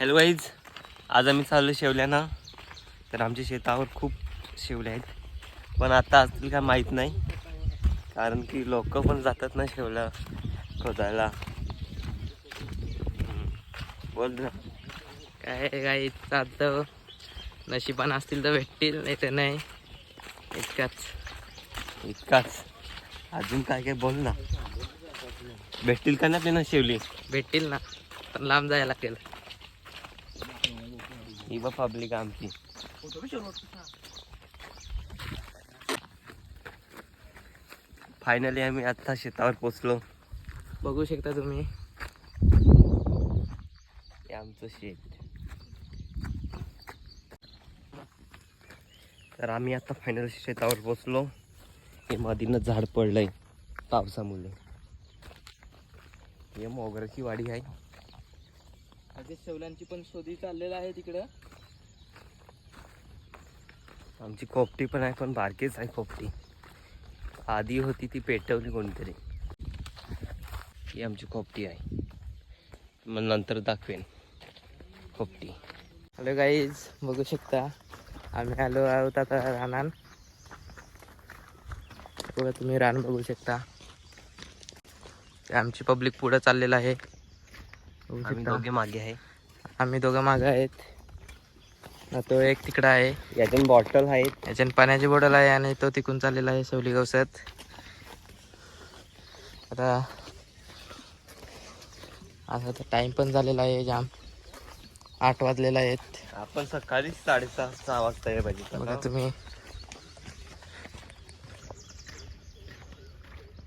Hello wise आज आम्ही चाललो शेवल्यानं. तर आमच्या शेतावर खूप शेवले आहेत. पण आता असतील का माहीत नाही. कारण की लोक पण जातात ना शेवला खोदायला. बोल ना. काय काय चालतं नशिबान असतील तर भेटतील नाही तर नाही. इतकाच. इतकाच. अजून काय काय बोल ना. भेटतील का ना आपल्याला शेवली? भेटतील ना. पण लांब जायला लागेल. ही बा पब्लिक आमची. फायनली आम्ही आत्ता शेतावर पोचलो. बघू शकता तुम्ही. हे आमचं शेत. तर आम्ही आता फायनल शेतावर पोचलो. हे मधीनं झाड पडलंय. पावसामुळे. हे मोगऱ्याची वाडी आहे. अगदी शेवल्यांची पण शोधी चाललेला आहे तिकडं. आमची खोपटी पण आहे पण बारकीच आहे खोपटी. आधी होती ती पेटवली कोणतरी. ही आमची खोपटी आहे. मग नंतर दाखवेन खोपटी. हॅलो गाईज बघू शकता. आम्ही आलो आहोत आता रानान बघा तुम्ही रान बघू शकता. आमची पब्लिक पुढं चाललेलं आहे. आम्ही. दोघे मागे आहे. आम्ही दोघं मागं आहेत. ना तो एक तिकडं आहे. याच्यात बॉटल आहेत. याच्यात पाण्याची बॉटल आहे आणि तो तिकून चाललेला आहे शेवली गवसात. आता आता तर टाइम पण झालेला आहे जाम आठ वाजलेला आहेत. आपण सकाळी साडेसहा सहा वाजता ये बघा पाहिजे तुम्ही.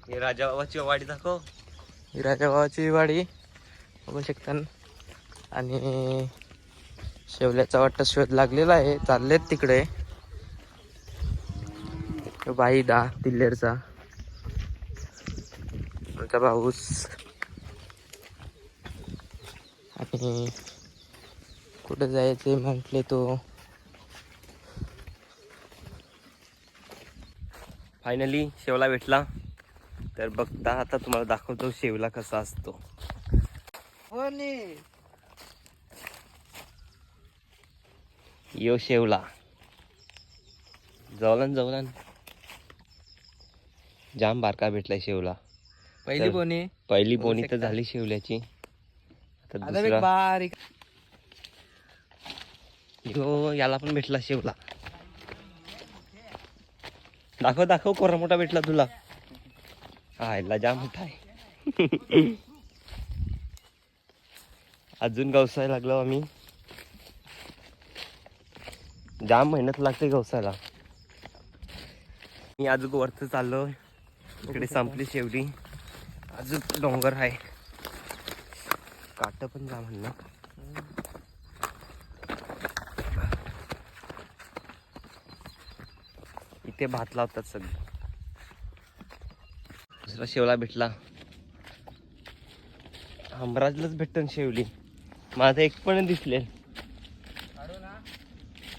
हे राजा बाबाची वाडी दाखव. ही राजाभावाची वाडी. बघू शकता आणि शेवल्याचा वाटतं शोध लागलेला आहे. चाललेत तिकडे. बाई दा तिल्लेरचा. आमचा भाऊस. आणि कुठं जायचे म्हटले तो? फायनली शेवला भेटला. तर बघता आता तुम्हाला दाखवतो शेवला कसा असतो. यो शेवला. जवलन जवलन जाम बारका भेटलाय शेवला. पहिली. कोणी पहिली बोनी तर. झाली शेवल्याची. आता दुसरा. बारीक. यो याला पण भेटला शेवला. दाखव दाखव कोरा मोठा भेटला तुला. हा याला जाम मोठा आहे. अजून गवसाय लागलो आम्ही. जाम मेहनत लागते गवसायला. मी अजून वरच चाललो इकडे संपली शेवटी. अजून डोंगर आहे. काट पण जा म्हणलं. इथे भात लावतात सगळे. दुसरा शेवला भेटला. हमराजलाच भेटतं शेवली. माझं एक पण दिसले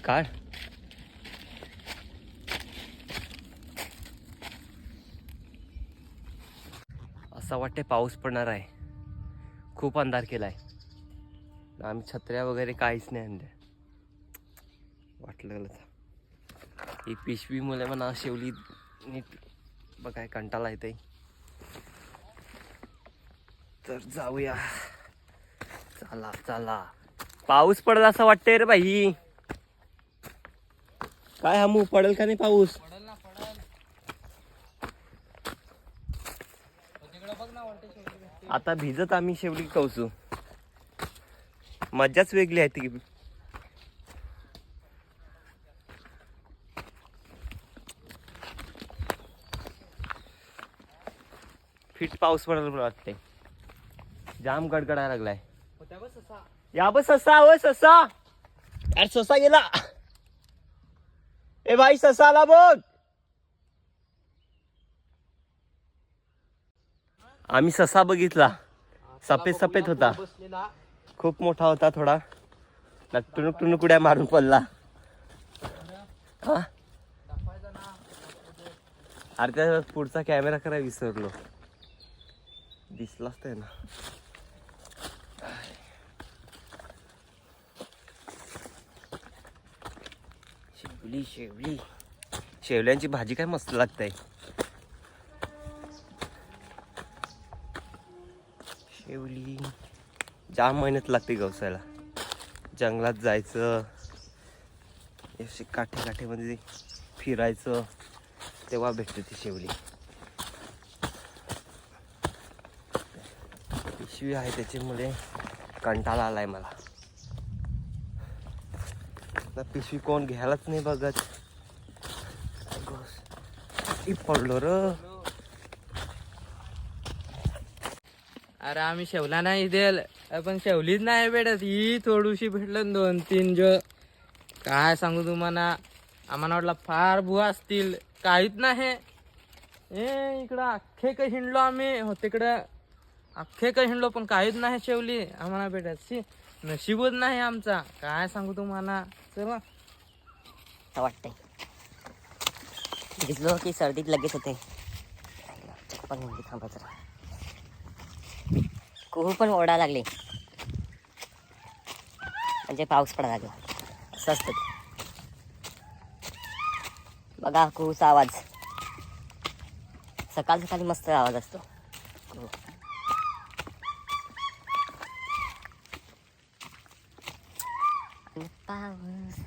काढ असं वाटते पाऊस पडणार आहे. खूप अंधार केलाय. आम्ही छत्र्या वगैरे काहीच नाही आणल्या. वाटलं गेलं ही पिशवी मुले म्हणा शेवली. नीट बघाय कंटाला येते तर जाऊया. चला चला. पाऊस पडला असं वाटतंय रे बाई. काय हमू पडेल का नाही पाऊस? आता भिजत आम्ही शेवटी कौसू मज्जाच वेगळी आहे ती. फिट पाऊस पडायला वाटते जाम गडगडायला लागलाय. या बस ससा होय ससा. यार ससा गेला. ए भाई ससा आला बघ आम्ही ससा बघितला. सफेद सफेद होता. खूप मोठा होता थोडा. टुणूक टुणूक उड्या मारून पडला. हा? अरे त्या पुढचा कॅमेरा करायला विसरलो. दिसलाच ते ना. शेवली शेवली. शेवल्यांची भाजी काय मस्त लागते शेवली. जाम मेहनत लागते गवसायला जंगलात जायचं असे काठे काठेमध्ये फिरायचं तेव्हा भेटते ती शेवली. पिशवी आहे त्याच्यामुळे कंटाळा आलाय मला. आता पिशवी कोण घ्यायलाच नाही बघत. पडलो र. अरे आम्ही शेवला नाही देल पण शेवलीच नाही भेटत. ही थोडीशी भेटलं दोन तीन जो. काय सांगू तुम्हाला? आम्हाला वाटलं फार बुवा असतील. काहीच नाही. ए इकडं अख्खे काही हिंडलो आम्ही. हो तिकडं अख्खे काही हिंडलो पण काहीच नाही शेवली. आम्हाला भेटत शी. नशीबच नाही आमचा. काय सांगू तुम्हाला? चला. असं वाटतंय? घेतलो की सर्दीत लगेच होते. चप्पल म्हणजे थांबा जरा. कुहू पण ओढा लागले. म्हणजे पाऊस पडा लागला. असं असतं बघा कुहूचा आवाज. सकाळ सकाळी मस्त आवाज असतो. कुहू. आणि पाऊस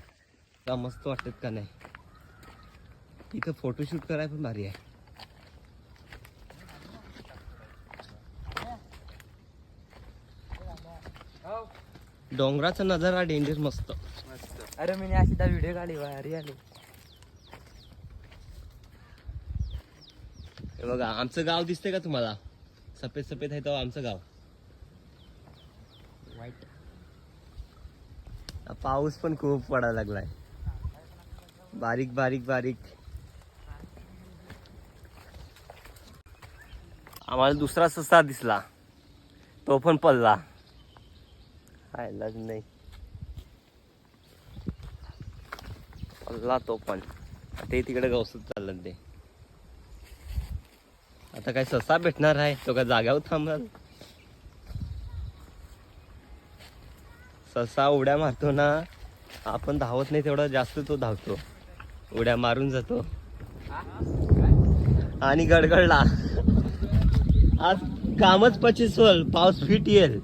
का मस्त वाटत का नाही? इथं फोटोशूट करायला पण भारी आहे. डोंगराचा नजारा डेंजर मस्त. अरे मी अशी त्या व्हिडिओ काढली भारी आली. हे बघा आमचं गाव दिसतंय का तुम्हाला? सफेद सफेद आहे तो आमचं गाव. वाईट पाऊस पण खूप पडायला लागलाय. बारीक बारीक बारीक. आम्हाला दुसरा ससा दिसला. तो पण पडला. खायलाच नाही पडला तो पण. ते तिकडे गवसत चाललं ते. आता काय ससा भेटणार आहे? तो काय जाग्यावर थांबणार? ससा उड्या मारतो ना आपण धावत नाही तेवढा जास्त तो धावतो. उड्या मारून जातो. आणि गडगडला. आज कामच पचीस होल पाऊस फिट येईल.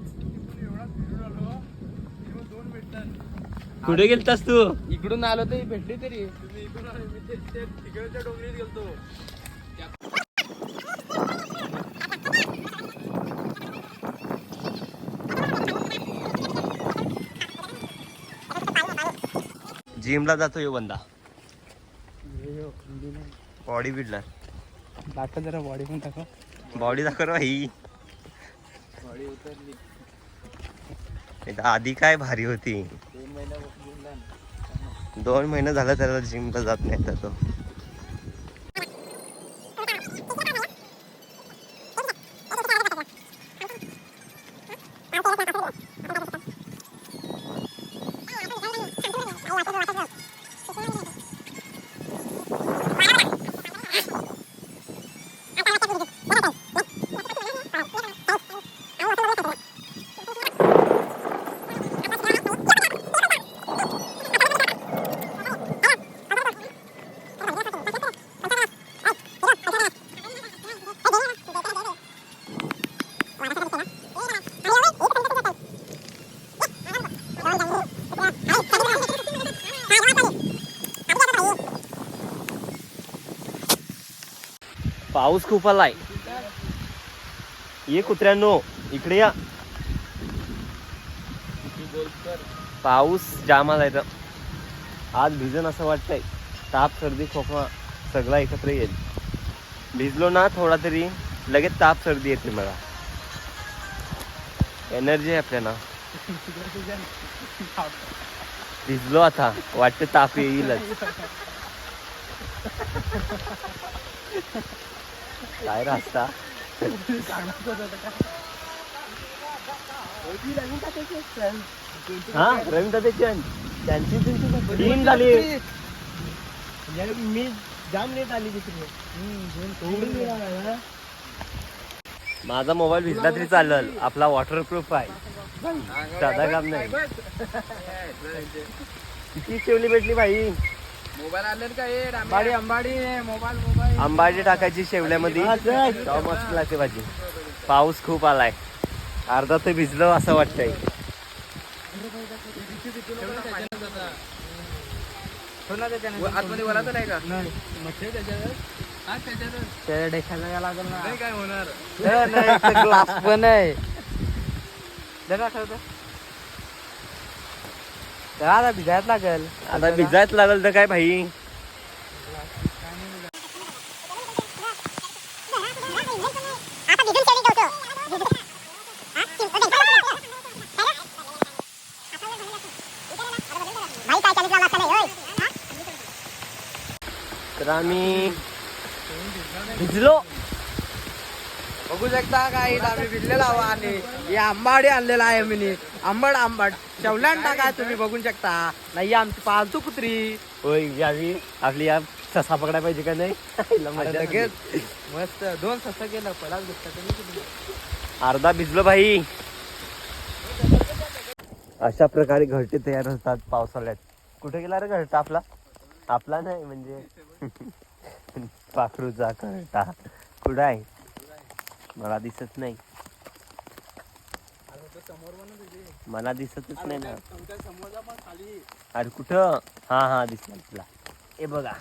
कुठे गेलतास तू? इकडून आलो तरी भेटली तरी. जिमला जातो यो बंदा. बॉडी बिल्डर दाखव जरा बॉडी पण दाखव. बॉडी दाखव ही बॉडी उतरली. आधी काय भारी होती. दोन महिने झालं त्याला जिमला जात नाही तर तो. पाऊस खूप आलाय. ये कुत्र्यांनो इकडे या. पाऊस जाम आलाय तर. आज भिजन असं वाटतंय. ताप सर्दी खोकमा सगळा एकत्र येईल. भिजलो ना थोडा तरी लगेच ताप सर्दी येते मला. एनर्जी आहे आपल्याला. भिजलो आता. वाटतं ताप येईलच. काय रास्ता? हा रवींद्र त्याची त्यांची त्यांची टीम झाली. मी जाम लेट आली माझा मोबाईल भिजला तरी चालेल. आपला वॉटरप्रूफ आहे. साधा काम नाही. किती शेवली भेटली भाई मोबाईल आणले का? हे अंबाडी अंबाडी. Mobile mobile. आंबाजी टाकायची शेवल्यामध्ये. तेव्हा मस्त लागते भाजी. पाऊस खूप आलाय. अर्धा तर भिजलो असं वाटतंय. आतमध्ये बोलायचं नाही का? लागेल ना. काय होणार? ग्लास पण आहे. आता भिजायच लागेल. आता भिजायच लागल तर काय भाई? तर आम्ही भिजलो. बघू शकता काय आम्ही भिजलेला हवा आणि हे आंबाडी आणलेला आहे मी आंबट आंबट शेवल्यान टाकाय तुम्ही बघू शकता. नाही आमची पालतू कुत्री. होय यावी आपली या ससा पकडाय पाहिजे का नाही? लगेच. मस्त. दोन सस्ता केलं पहिलाच दिसतं अर्धा भिजलो भाई. अशा प्रकारे घरटे तयार होतात पावसाळ्यात. कुठे गेला रे घरटा आपला? आपला नाही म्हणजे. पाखरूचा घरटा. कुठं आहे? मला दिसत नाही. मला दिसतच नाही ना. अरे कुठं? हा हा दिसला दिसला हे बघा.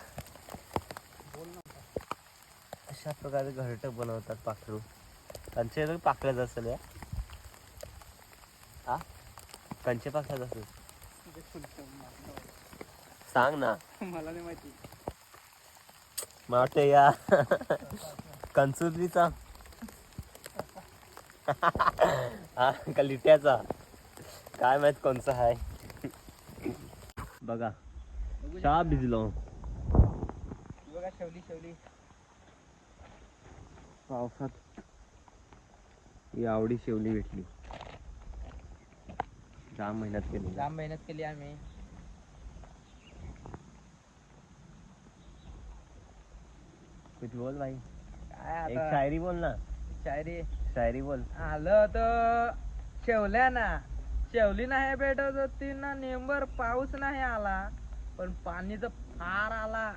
अशा प्रकारे घरट बनवतात पाखरू. इथं पाकळ्याच असेल या. हा? कंचे पाकळ्याच असेल. सांग ना. मला नाही माहिती. मला वाटतं या. कंचुर्लीचा हा का लिट्याचा काय माहीत कोणचा आहे बघा चहा भिजलो बघा शेवली शेवली. पावसात ही आवडी शेवली भेटली. जाम मेहनत केली. जाम मेहनत केली आम्ही. कुछ बोल भाई काय एक आता? शायरी बोल ना. शायरी. शायरी बोल. आलं तर शेवल्या ना. शेवली नाही भेटत होती ना नेंबर पाऊस नाही आला. पण पाणी तर फार आला.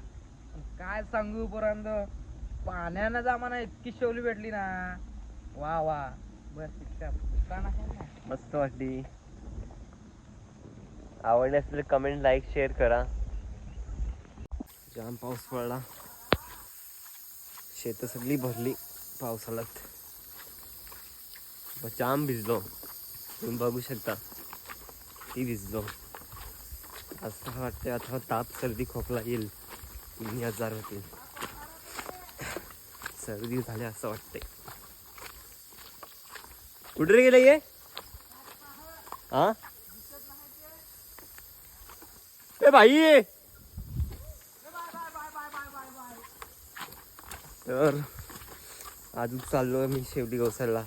काय सांगू पर्यंत पाण्यानं जमाना इतकी शेवली भेटली ना. वा वा. बस इतका नाही. मस्त वाटली. आवडली असेल कमेंट लाईक शेअर करा. जाम पाऊस पडला. शेत सगळी भरली पावसाळ्यात. जाम भिजलो तुम्ही बघू शकता ती भिजलो असं वाटतं आता ताप सर्दी खोकला येईल तिन्ही आजार होतील सर्दी झाली असं वाटतंय कुठे गेलं ये हा ए भाई तर अजून चाललो मी शेवटी गवसाला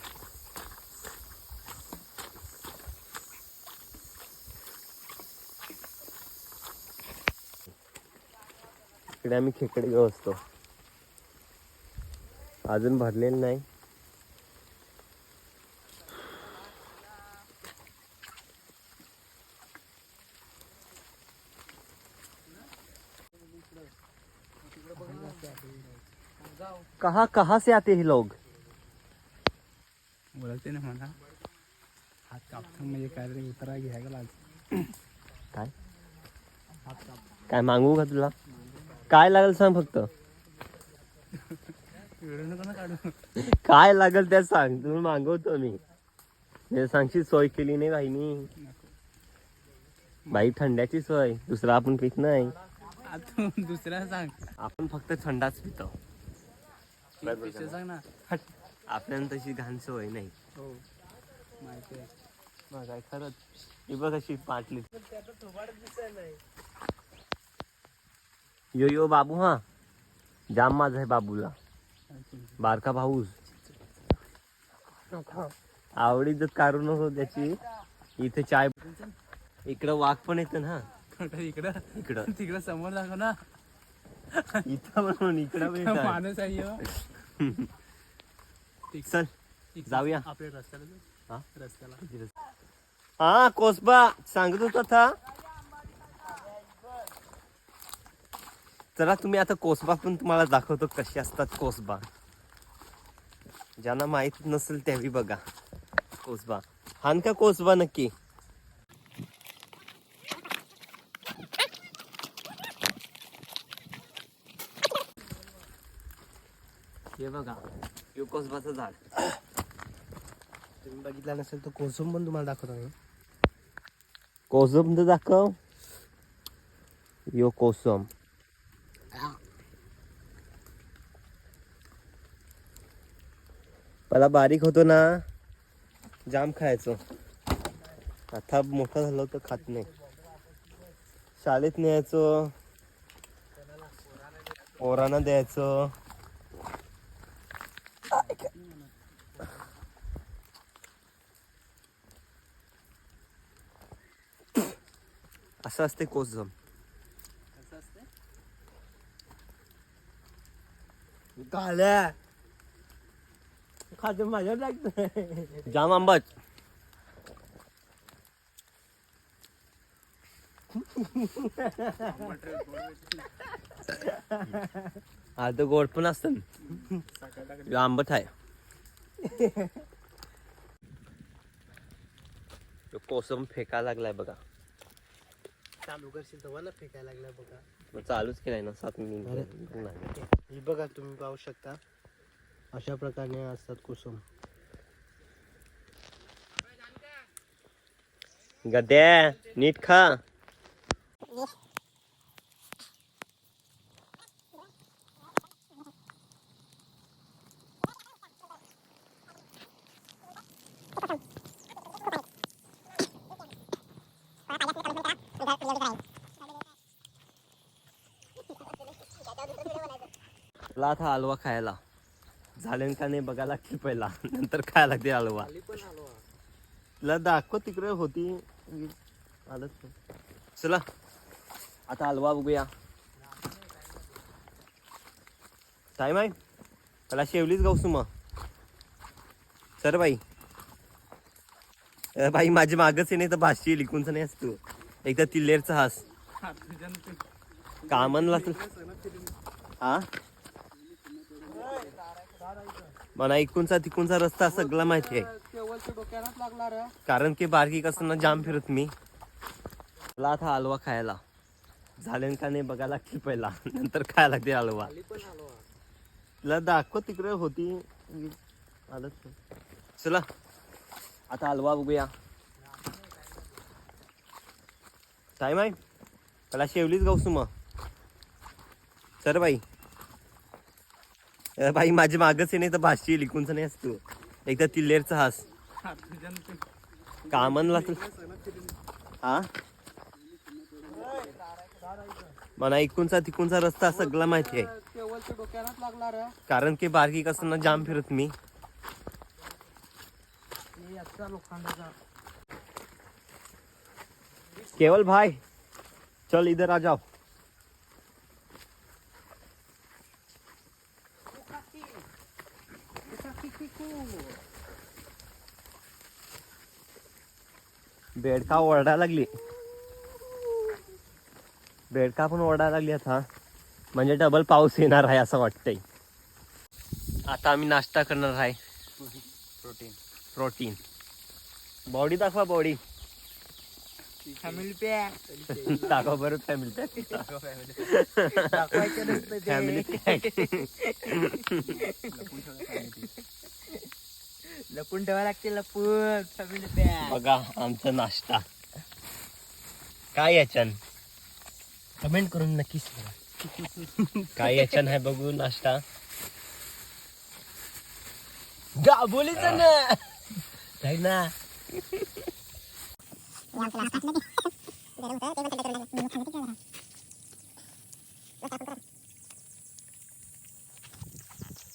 इकडे आम्ही खेकडे घेऊ असतो. अजून भरलेलं नाही. कहाँ कहाँ से आते हैं लोग? बोलते ना म्हणा हात कापतो म्हणजे काय तरी उतरा घ्यायला लागेल काय? काय मागू का तुला? काय लागेल सांग फक्त. काय लागेल ते सांग तुम्ही मागवतो मी. हे सांगशी सोय केली नाही भाईनी. बाई थंड्याची सोय दुसरा आपण पित नाही. दुसऱ्या सांग आपण फक्त थंडाच पितो. सांग ना. आपल्याला तशी घाण सवय नाही. हो खरंच. ही बघ अशी पाटली. यो यो बाबू हा. जाम माझ आहे बाबूला. बारका भाऊस आवडी जर काढू नको त्याची. इथे चाय इकडं वाघ पण येतं ना. इकडं? इकडं. तिकडं समोर दाखव ना. इथं म्हणून इकडं पण. माणूस आहे ह्यो. चल जाऊया. आपल्या रस्त्याला हा? रस्त्याला. हा कोसबा सांगत होता था. चला तुम्ही आता कोसबा पण तुम्हाला दाखवतो कसे असतात कोसबा. ज्यांना माहीत नसेल त्यावी बघा. कोसबा. हान का कोसबा नक्की? हे बघा हे कोसबाचं झाड. तुम्ही बघितला नसेल तर कोसम पण तुम्हाला दाखवतो मी. कोसम तर दाखव. यो कोसम. पहिला बारीक होतो ना जाम खायचो. आता मोठा झालो तर खात नाही. शाळेत न्यायचो. पोरांना द्यायचो. असं असते कोसम काल्या खाते माझ्या लागतं. जाम आंबट. हा तर गोड पण असत. आंबट आहे. तो कोसम फेका लागलाय बघा. चालू करशील तेव्हा ना फेकायला लागला बघा. मग चालूच केलाय ना सात मिनिट ही बघा तुम्ही पाहू शकता. अशा प्रकारे असतात कुसुम. गद्या नीट खा. आता हलवा खायला. झाले का नाही बघायला लागतील पहिला. नंतर खायला लागते हलवा. तुला दाखव तिकडे होती. आलंच. चला आता हलवा बघूया. टाईम आहे त्याला शेवलीच गावसू मग. सर बाई. बाई माझी मागच आहे नाही तर भाषी लिखूनच नाही असतो एकदा तिल्लेरचा हास. कामनला तू हा मला इकडूनचा तिकडूनचा रस्ता सगळा माहिती आहे. कारण की बारकी असताना जाम फिरत मी. मला आता हलवा खायला. झाले का नाही बघायला लागतील पहिला. नंतर खायला लागते हलवा. तुला दाखव तिकडे होती. आलंच चला. आता हलवा बघूया. टाईम आहे त्याला शेवलीच गावसू मग सर बाई बाई माझी मागच नाही तर भाषी लिखूनच नाही असतो. एकदा तिल्लेरचा हास. कामनला तू हा? मला इकूनचा तिकूनचा रस्ता सगळा माहिती आहे. कारण की बारकी असताना जाम फिरत मी. केवल भाई चल इधर आ जाओ. बेडका ओरडायला लागली. बेडका पण ओरडायला लागली आता. म्हणजे डबल पाऊस येणार आहे असं वाटतंय. आता आम्ही नाश्ता करणार आहे. प्रोटीन प्रोटीन बॉडी दाखवा बॉडी फॅमिली पॅक दाखवा बरं फॅमिली पॅक. फॅमिली पॅक लपून ठेवा लागते लपून. फॅमिली पॅक बघा आमचा नाश्ता. काय याच्यान? कमेंट करून नक्कीच करा काय याच्यान आहे बघू नाश्ता? दाबोलीचं ना. नाही ना.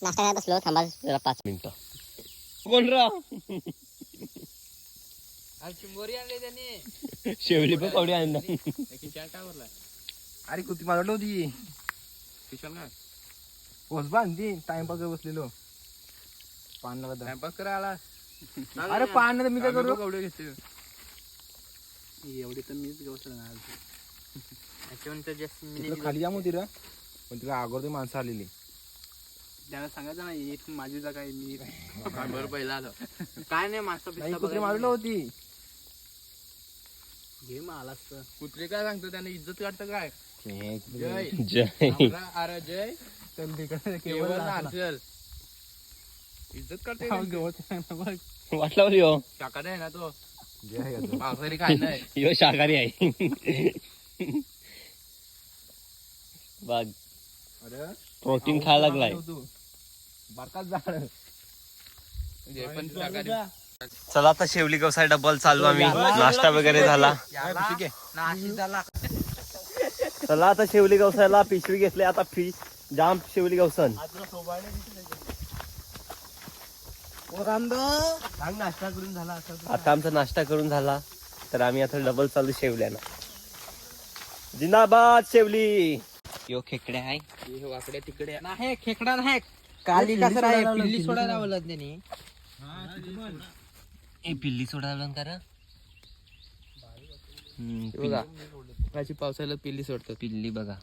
नाश्ता करायला बसलो थांबा जरा पाच मिनिट. कोण राव? आज चिंबोरी आणले त्यांनी. शेवली पण कवडी आणला खिशाल काय भरलाय अरे कुठे मला होती खिशाल काय पोच बांधती टाइमपास बसलेलो. पान टाइमपास करा आला. अरे पान तर मी काय करू? कवडे घेते एवढी तर मीच गोष्ट याच्यावर जास्त तिकडं खाली जाम होती रे पण तिला अगोदर माणसं आलेली. त्याला सांगायचं ना एक माझी जागा आहे मी बरोबर पहिला आलो. काय नाही मास्टर नाही कुत्री मारलं होती. घे मग आलास. तर कुत्रे काय सांगतो त्याने इज्जत काढतं काय? जय. जय. आपला अरे जय. चल तिकडे केवळ नाचल इज्जत बघ. वाटला हो शाकाहारी आहे ना तो? जय असं. पावसाळी काय नाही. यो शाकाहारी आहे. बघ. अरे. प्रोटीन खायला लागलाय. तू बारकाच झाड. जे पण शाकाहारी चला आता शेवली गवसाय डबल चालू आम्ही. नाश्ता वगैरे झाला. चला आता शेवली गवसायला पिशवी घेतली आता फी जाम शेवली गवसन नाश्ता करून झाला असं आता आमचा नाश्ता करून झाला तर आम्ही आता डबल चालू शेवल्याना जिंदाबाद शेवली. यो खेकडे आहे. हे वाकड्या तिकडे. नाही खेकडा नाही. काली कसं आहे पिल्ली सोडायला लावलं त्यांनी ए पिल्ली सोडायला करा. हम्म, बघा पिल्ली- काची पावसाळ्यात पिल्ली सोडतात. पिल्ली बघा.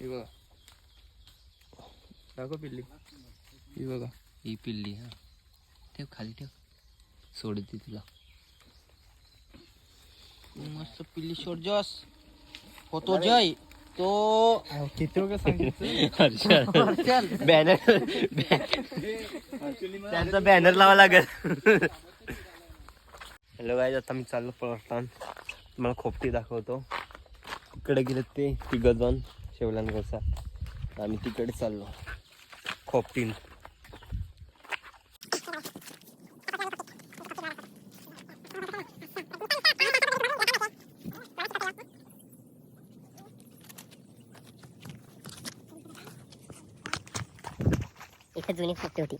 हे बघा. दाखव पिल्ली. ही बघा. ही पिल्ली हा. ठेव खाली ठेव. सोडते तुला. मस्त पिल्ली सोड जॉस. होतो जय. तो किती वेळ सांगितलं? बॅनर. त्यांचा बॅनर लावा लागेल. हॅलो गाय आता मी चाललो पळतान तुम्हाला खोपटी दाखवतो. तिकडे गेले ते तिघजण शेवलान कसा आम्ही तिकडे चाललो. खोपटीन. इथे जुनी खोपटी होती.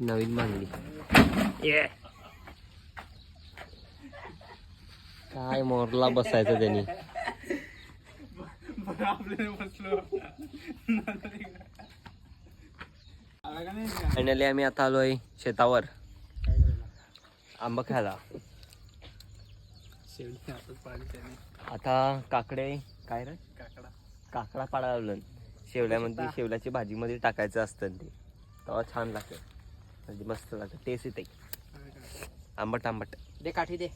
नवीन मांडली काय मोरला बसायचं त्यांनी? फायनली आम्ही आता आलोय शेतावर. आंबा खायला. आता काकडे काय रे? काकडा. काकडा पाडा लावलं शेवल्यामध्ये शेवल्याची भाजीमध्ये टाकायचं असतं ते. तेव्हा छान लागतं. म्हणजे मस्त लागतं. टेस्ट येते. आंबट आंबट. दे काठी दे.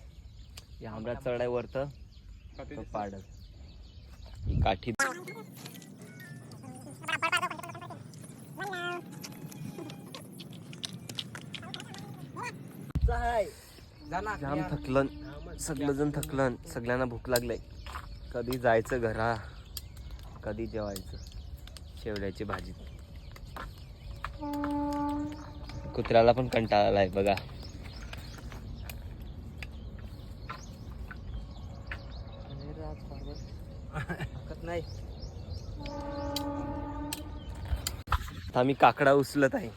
या आंबा चढाय वरतं ही काठी जाम थकलन सगळंजण थकलं सगळ्यांना भूक लागलंय कधी जायचं घरा कधी जेवायचं. शेवड्याची भाजी. कुत्र्याला पण कंटाळा आहे बघा. नाही आता आम्ही काकडा उचलत आहे.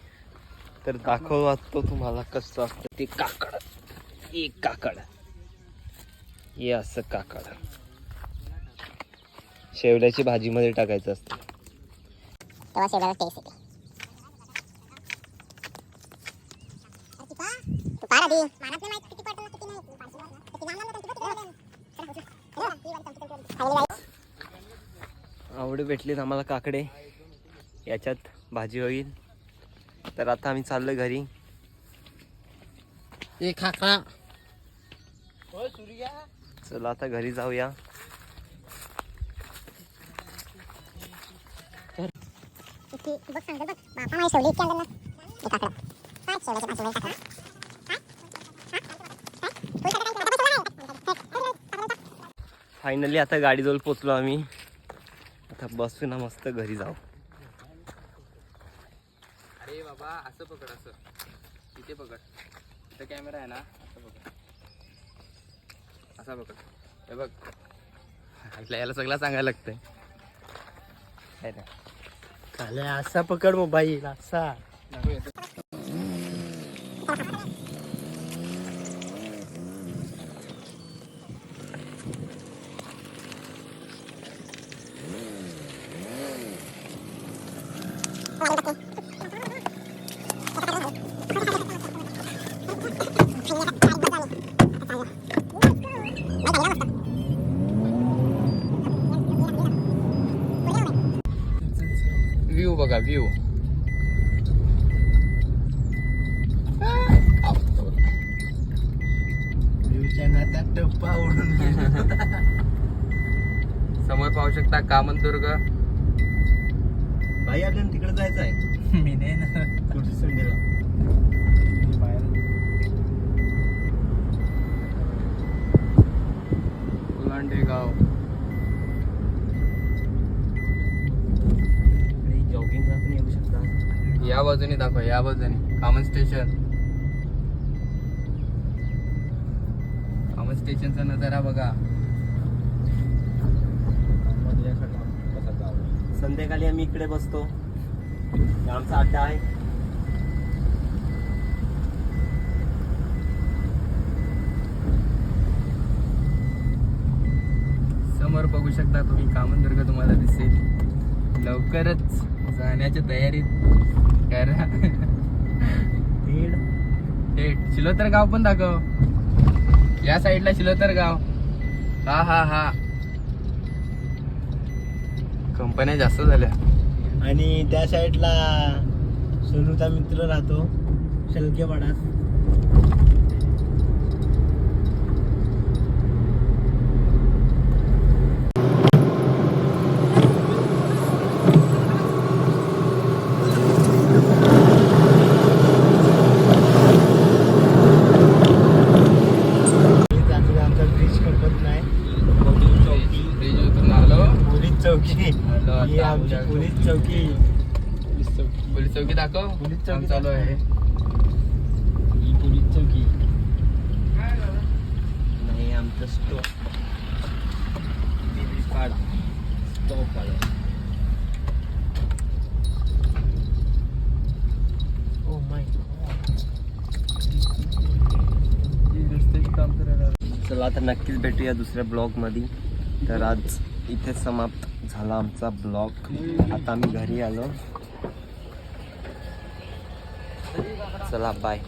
तर दाखवतो तुम्हाला कसं असतं ते काकड. एक काकड. हे असं काकड शेवल्याची भाजीमध्ये टाकायचं असतं. तेव्हा शेवल्याला टेस्ट येते. तू पार आधी. मानत नाही किती पडतो किती नाही. किती नाही आवडे भेटलेत आम्हाला काकडे. याच्यात भाजी होईल. तर आता आम्ही चाललोय घरी. ए खाखा शेवल्याची भाजी वगैरे टाकला फायनली आता गाडीजवळ पोचलो आम्ही. आता बसू ना मस्त घरी जाऊ. अरे बाबा असं पकड असं. इथे पकड. इथं कॅमेरा आहे ना. असं पकड हे बघ. याला सगळं सांगायला लागतंय. असा पकड मोबाईल असा व्ह्यू बघा व्ह्यू देवीच्या नात्यात टप्पा उडून गेला. समोर पाहू शकता कामनदुर्ग भाई आपल्याला तिकडे जायचं आहे मी नाही ना पुढच्या संडेला मी बाहेर उलांडे गाव जॉगिंगला पण येऊ शकता या बाजूने दाखवा या बाजूने कामन स्टेशन स्टेशनचा नजारा बघा. संध्याकाळी आम्ही इकडे बसतो. आमचा अड्डा आहे. समोर बघू शकता तुम्ही कामनदुर्ग तुम्हाला दिसेल. लवकरच जाण्याच्या तयारीत. करा शिलोतर गाव पण दाखव. या साईडला शिलोतर गाव. हा हा हा. कंपन्या जास्त झाल्या. आणि त्या साईडला सोनूचा मित्र राहतो शलकेवाडात आमचा ब्रिज कल्पत नाही ब्रिज उतरून आलो पोलीस चौकी आलो आता ही आमची आमच्या पोलीस चौकी पोलीस चौकी दाखव. पोलीस काम चौकी चालू आहे. ही पोलीस चौकी. नाही आमचं स्टॉप स्टॉप ओ माय काम करायला चला आता नक्कीच भेटूया दुसऱ्या ब्लॉगमध्ये तर आज इथे समाप्त झाला आमचा ब्लॉग आता आम्ही घरी आलो. चला बाय